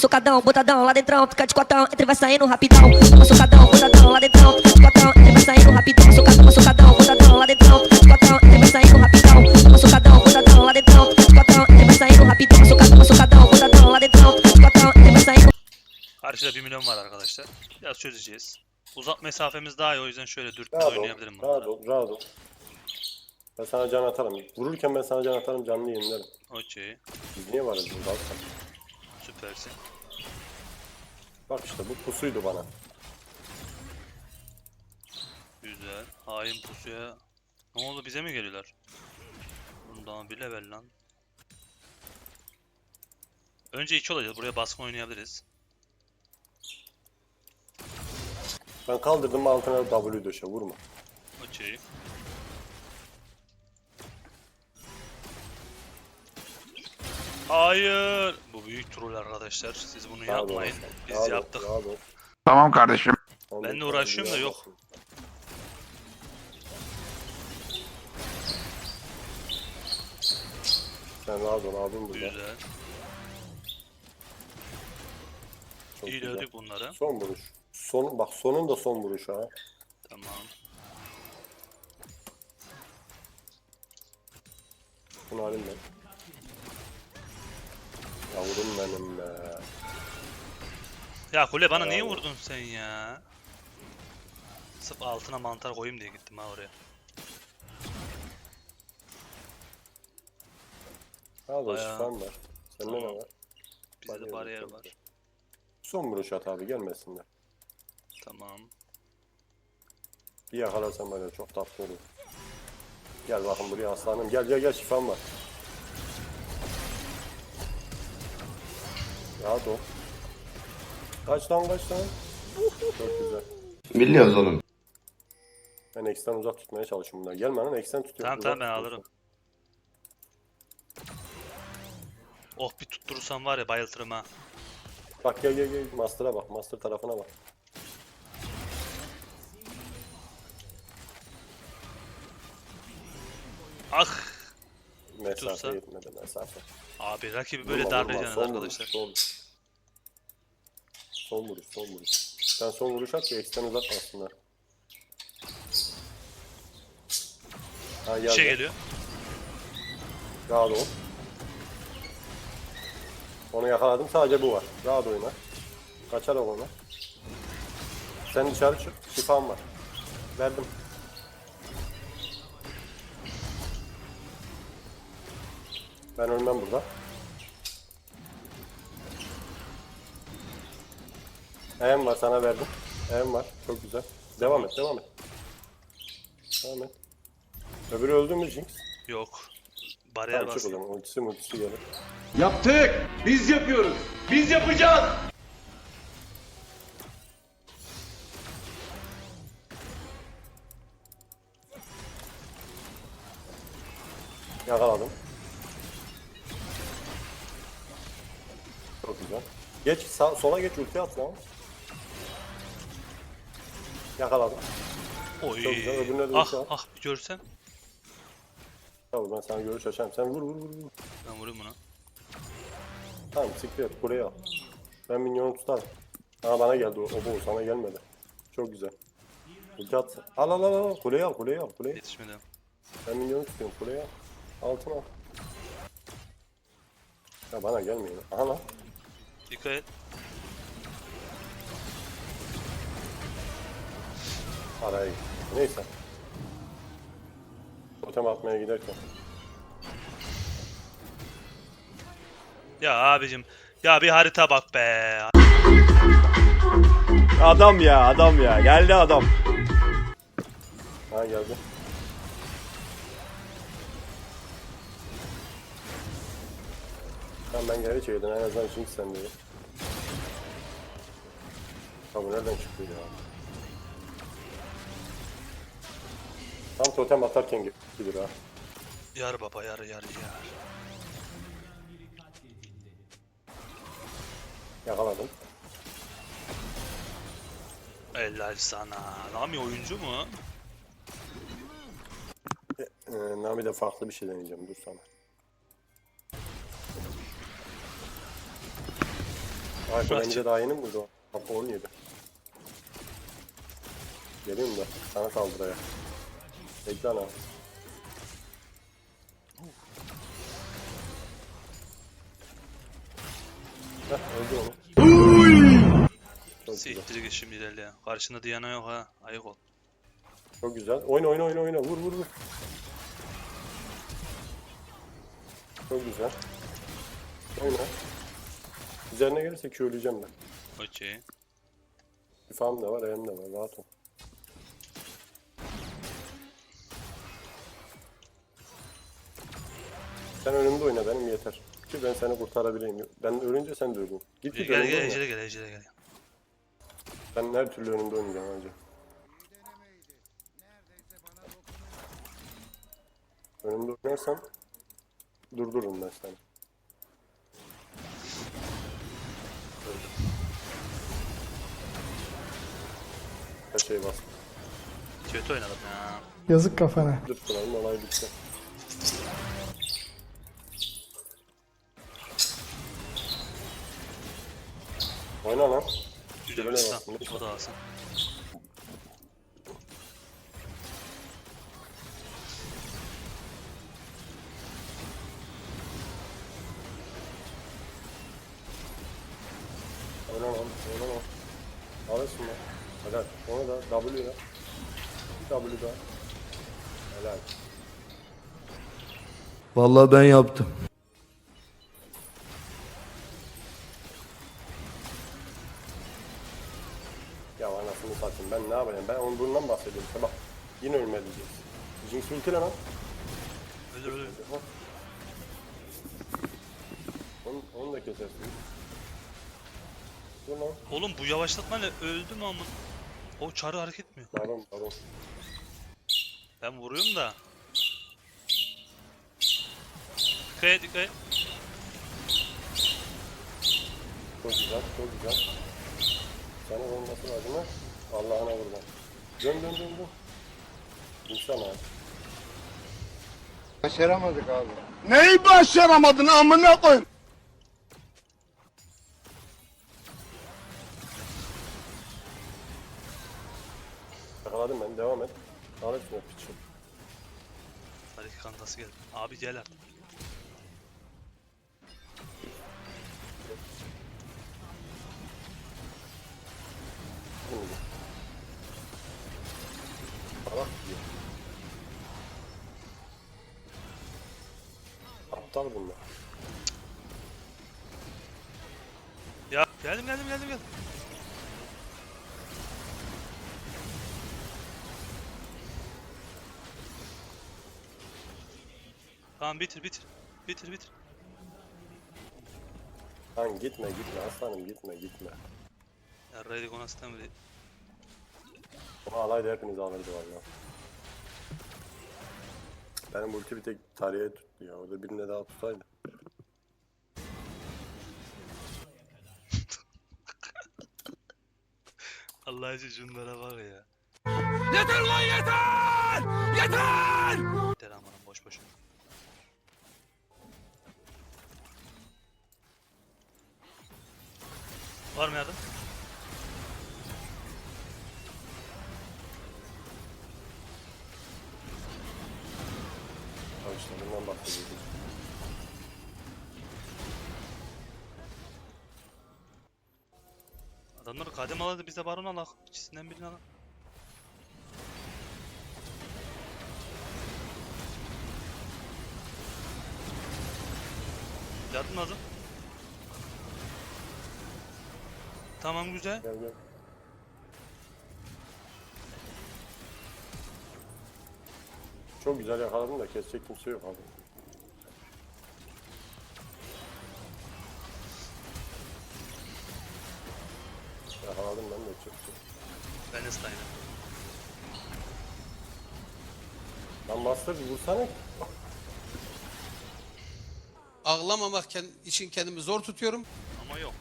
socadão, botadão, lá dentro, fica de cotão, entre vai saindo rapidão. Toma socadão, botadão, lá dentro, fica de cotão, entre vai saindo rapidão. Socadão, socadão, botadão, lá dentro, fica de cotão, entre vai saindo rapidão. Toma socadão, botadão, lá dentro, fica de cotão, entre vai saindo rapidão. Socadão, socadão, botadão, lá dentro, fica de cotão, entre vai saindo Karşıda 1 milyon var arkadaşlar. Biraz çözeceğiz. Uzak mesafemiz daha iyi o yüzden şöyle dürtme Rahat ol, oynayabilirim rahat bunlara. ol, rahat ol. Ben sana can atarım. Vururken ben sana can atarım, canlı yayınlarım. Okey. Biz niye varız burada? Süpersin. Bak işte bu pusuydu bana. Güzel. Hain pusuya. Ne oldu bize mi geliyorlar? Bundan bir level lan. Önce 2 olacağız. Buraya baskın oynayabiliriz. Ben kaldırdım altına W döşe vurma. Okey. Hayır. Bu büyük troll arkadaşlar. Siz bunu ol yapmayın. Biz ol, yaptık. ol. Tamam kardeşim. Ben de uğraşıyorum da yok. Sen rahat ol abim burada. Güzel. Çok İyi güzel. dövdük bunları. Son vuruş. Son, bak sonun da son vuruş ha. Tamam. Bunu alayım ben. Yavrum benim be. Ya kule bana niye vurdun sen ya? Sırf altına mantar koyayım diye gittim ha oraya. Ha da Bayağı- şifam var. Sende ne Tamam. var? Bizde de Bariyer bariyer yok, var. Son vuruş at abi gelmesinler. Tamam. Bir yakalarsan böyle çok tatlı olur. Gel bakın buraya aslanım. Gel gel gel şifam var. Rahat ol. Kaç lan kaç lan. Çok güzel. Biliyoruz oğlum. Ben eksten uzak tutmaya çalışıyorum bunları. Gelme lan eksten tutuyorum. Tamam tamam ben alırım. Oh bir tutturursam var ya bayıltırım ha. Bak gel gel gel. Master'a bak. Master tarafına bak. Ah! Mesafe Tutsa. yetmedi mesafe. Abi rakibi böyle Son arkadaşlar. Vuruş, son. vuruş. son vuruş, son vuruş. Sen son vuruş at ki eksten uzatmasınlar. Ha Bir geldi. şey geliyor. Rahat ol. Onu yakaladım. Sadece bu var. Rahat oyna. Kaçar o ona. Sen dışarı çık. Şifam var. Verdim. Ben ölmem burada. Em var sana verdim. Em var. Çok güzel. Devam et, devam et. Devam et. Öbürü öldü mü Jinx? Yok. Bariyer Tamam çık o bastı. zaman. Ultisi multisi gelir. Yaptık. Biz yapıyoruz. Biz yapacağız. Yakaladım. Güzel. Geç sağ, sola geç ulti at lan. Yakaladım. Oy. Çok güzel, öbürüne de Ah ulti at. ah bir görsen. Tamam ben sana görüş açarım. Sen vur vur vur vur. Ben vurayım bunu. Tamam siktir et buraya al. Ben minyonu tutarım. Ha bana geldi o, o bu sana gelmedi. Çok güzel. Ulti at. Al al al al. Kuleyi al kuleyi al kuleyi. Yetişmedi. Ben minyonu tutuyorum kuleyi al. Altına al. Ya bana gelmiyor. Aha lan. Dikkat et. Araya. Neyse. Totem atmaya giderken. Ya abicim. Ya bir harita bak be. Adam ya adam ya geldi adam. Ha geldi. Tamam ben geri çekildim en azından çünkü sen diyor. Bu nereden çıktı ya? Tam totem atarken gidiyor ha. Yar baba yar yar yar. Yakaladım. Helal sana. Nami oyuncu mu? Ee, Nami de farklı bir şey deneyeceğim dur sana. Ay bence daha yeni mi vurdu? Kapı 17. Geleyim de sana saldıraya. Bekle ana. Heh öldü onu. Çok güzel. Siktir git şimdi. Karşında Diana yok ha. Ayık ol. Çok güzel. Oyna oyna oyna oyna. Vur vur vur. Çok güzel. Oyna. Üzerine gelirse köyleyeceğim ben. Okey. Şifam da var, elim de var. Rahat ol. Sen önümde oyna benim yeter. Ki ben seni kurtarabileyim. Ben ölünce sen de ölün. Git git Gel gel. Ejder'e gel Ejder'e gel. Ben her türlü önümde oynayacağım önce. Önümde oynarsan durdururum ben seni. Her şey bas. Kötü oynadım ya. Yazık kafana. Dur şurayım olay bitti. Oyna lan. Böyle bastım. O da alsın. Oyna lan. Oyna lan. Alırsın lan. Helal. Onu da W da. W da. Helal. Vallahi ben yaptım. Ya anasını satayım ben ne yapayım? Ben onun bundan bahsediyorum. İşte bak. Yine ölme diyeceğiz. Jinx ulti lan. Ölür ölür. Ha. Onu, onu da kesersin. Dur lan. Oğlum bu yavaşlatmayla öldü mü amın? O çarı hareket etmiyor. Pardon pardon. Ben vuruyorum da. Dikkat et dikkat et. Çok güzel, çok güzel. Sana olması lazım ha. Allah'ına vurma. Dön dön dön dön. İnsan abi. Başaramadık abi. Neyi başaramadın amına koyayım? Yakaladım ben, devam et. Al şunu piçim. Hadi kankası gel. Abi gel artık. Salak diyor. Aptal bunlar. Ya geldim geldim geldim geldim. Tamam bitir bitir. Bitir bitir. Lan gitme gitme aslanım gitme gitme. Ya Raydik ona sistem değil. Ama alaydı hepiniz alırdı valla. Benim ulti bir tek tarihe tuttu ya. Orada birine daha tutsaydı. Allah için şunlara bak ya. Yeter lan yeter! Yeter! İşte bundan bahsediyordum. Adamlar kadem aladı biz de baron alak. İkisinden birini alak. Yardım lazım. Tamam güzel. Gel gel. Çok güzel yakaladım da kesecek kimse yok abi. Yakaladım ben de çok çok. Ben de Stein'im. Lan Master vursana. Ağlamamak için kendimi zor tutuyorum. Ama yok.